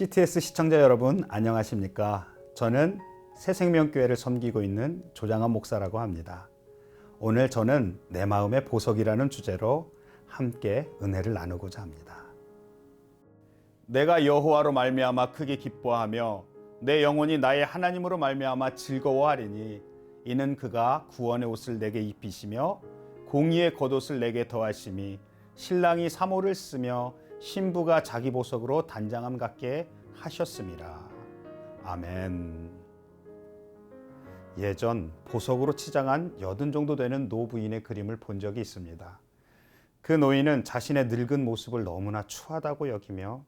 CTS 시청자 여러분 안녕하십니까? 저는 새생명교회를 섬기고 있는 조장한 목사라고 합니다. 오늘 저는 내 마음의 보석이라는 주제로 함께 은혜를 나누고자 합니다. 내가 여호와로 말미암아 크게 기뻐하며 내 영혼이 나의 하나님으로 말미암아 즐거워하리니 이는 그가 구원의 옷을 내게 입히시며 공의의 겉옷을 내게 더하심이 신랑이 사모를 쓰며 신부가 자기 보석으로 단장함 같게 하셨음이라. 아멘. 예전 보석으로 치장한 여든 정도 되는 노부인의 그림을 본 적이 있습니다. 그 노인은 자신의 늙은 모습을 너무나 추하다고 여기며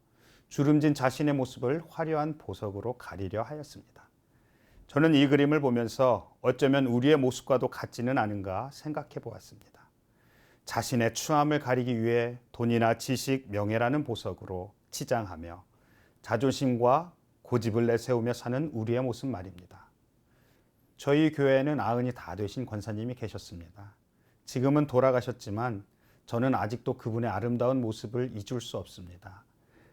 주름진 자신의 모습을 화려한 보석으로 가리려 하였습니다. 저는 이 그림을 보면서 어쩌면 우리의 모습과도 같지는 않은가 생각해 보았습니다. 자신의 추함을 가리기 위해 돈이나 지식, 명예라는 보석으로 치장하며 자존심과 고집을 내세우며 사는 우리의 모습 말입니다. 저희 교회에는 아흔이 다 되신 권사님이 계셨습니다. 지금은 돌아가셨지만 저는 아직도 그분의 아름다운 모습을 잊을 수 없습니다.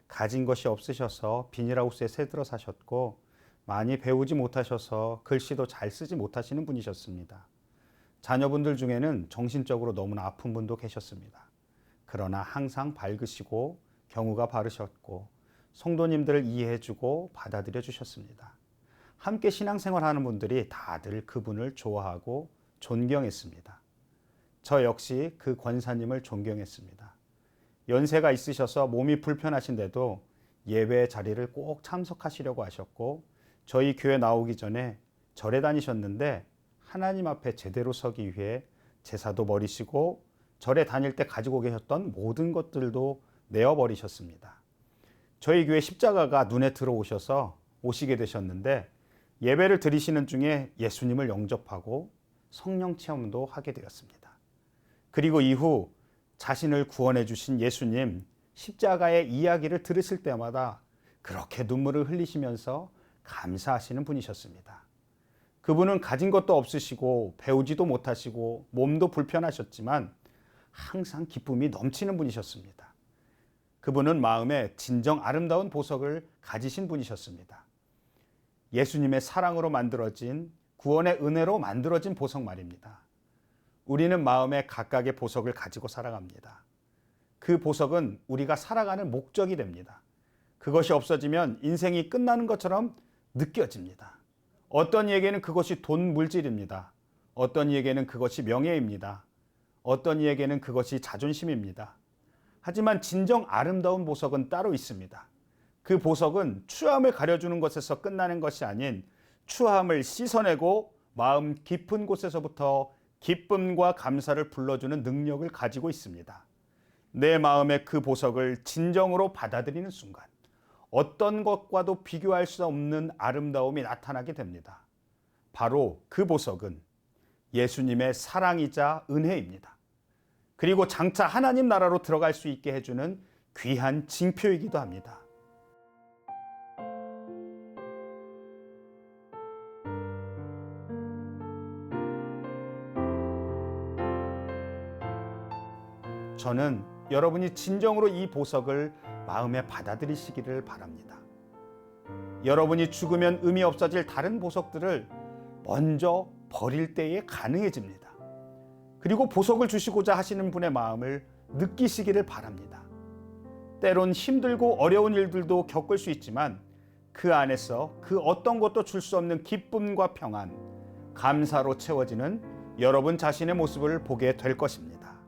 가진 것이 없으셔서 비닐하우스에 새들어 사셨고 많이 배우지 못하셔서 글씨도 잘 쓰지 못하시는 분이셨습니다. 자녀분들 중에는 정신적으로 너무나 아픈 분도 계셨습니다. 그러나 항상 밝으시고 경우가 바르셨고 성도님들을 이해해주고 받아들여 주셨습니다. 함께 신앙생활 하는 분들이 다들 그분을 좋아하고 존경했습니다. 저 역시 그 권사님을 존경했습니다. 연세가 있으셔서 몸이 불편하신데도 예배 자리를 꼭 참석하시려고 하셨고 저희 교회 나오기 전에 절에 다니셨는데 하나님 앞에 제대로 서기 위해 제사도 버리시고 절에 다닐 때 가지고 계셨던 모든 것들도 내어 버리셨습니다. 저희 교회 십자가가 눈에 들어오셔서 오시게 되셨는데 예배를 드리시는 중에 예수님을 영접하고 성령 체험도 하게 되었습니다. 그리고 이후 자신을 구원해 주신 예수님 십자가의 이야기를 들으실 때마다 그렇게 눈물을 흘리시면서 감사하시는 분이셨습니다. 그분은 가진 것도 없으시고 배우지도 못하시고 몸도 불편하셨지만 항상 기쁨이 넘치는 분이셨습니다. 그분은 마음에 진정 아름다운 보석을 가지신 분이셨습니다. 예수님의 사랑으로 만들어진 구원의 은혜로 만들어진 보석 말입니다. 우리는 마음에 각각의 보석을 가지고 살아갑니다. 그 보석은 우리가 살아가는 목적이 됩니다. 그것이 없어지면 인생이 끝나는 것처럼 느껴집니다. 어떤 이에게는 그것이 돈 물질입니다. 어떤 이에게는 그것이 명예입니다. 어떤 이에게는 그것이 자존심입니다. 하지만 진정 아름다운 보석은 따로 있습니다. 그 보석은 추함을 가려주는 것에서 끝나는 것이 아닌 추함을 씻어내고 마음 깊은 곳에서부터 기쁨과 감사를 불러주는 능력을 가지고 있습니다. 내 마음의 그 보석을 진정으로 받아들이는 순간 어떤 것과도 비교할 수 없는 아름다움이 나타나게 됩니다. 바로 그 보석은 예수님의 사랑이자 은혜입니다. 그리고 장차 하나님 나라로 들어갈 수 있게 해주는 귀한 징표이기도 합니다. 저는 여러분이 진정으로 이 보석을 마음에 받아들이시기를 바랍니다. 여러분이 죽으면 의미 없어질 다른 보석들을 먼저 버릴 때에 가능해집니다. 그리고 보석을 주시고자 하시는 분의 마음을 느끼시기를 바랍니다. 때론 힘들고 어려운 일들도 겪을 수 있지만 그 안에서 그 어떤 것도 줄 수 없는 기쁨과 평안, 감사로 채워지는 여러분 자신의 모습을 보게 될 것입니다.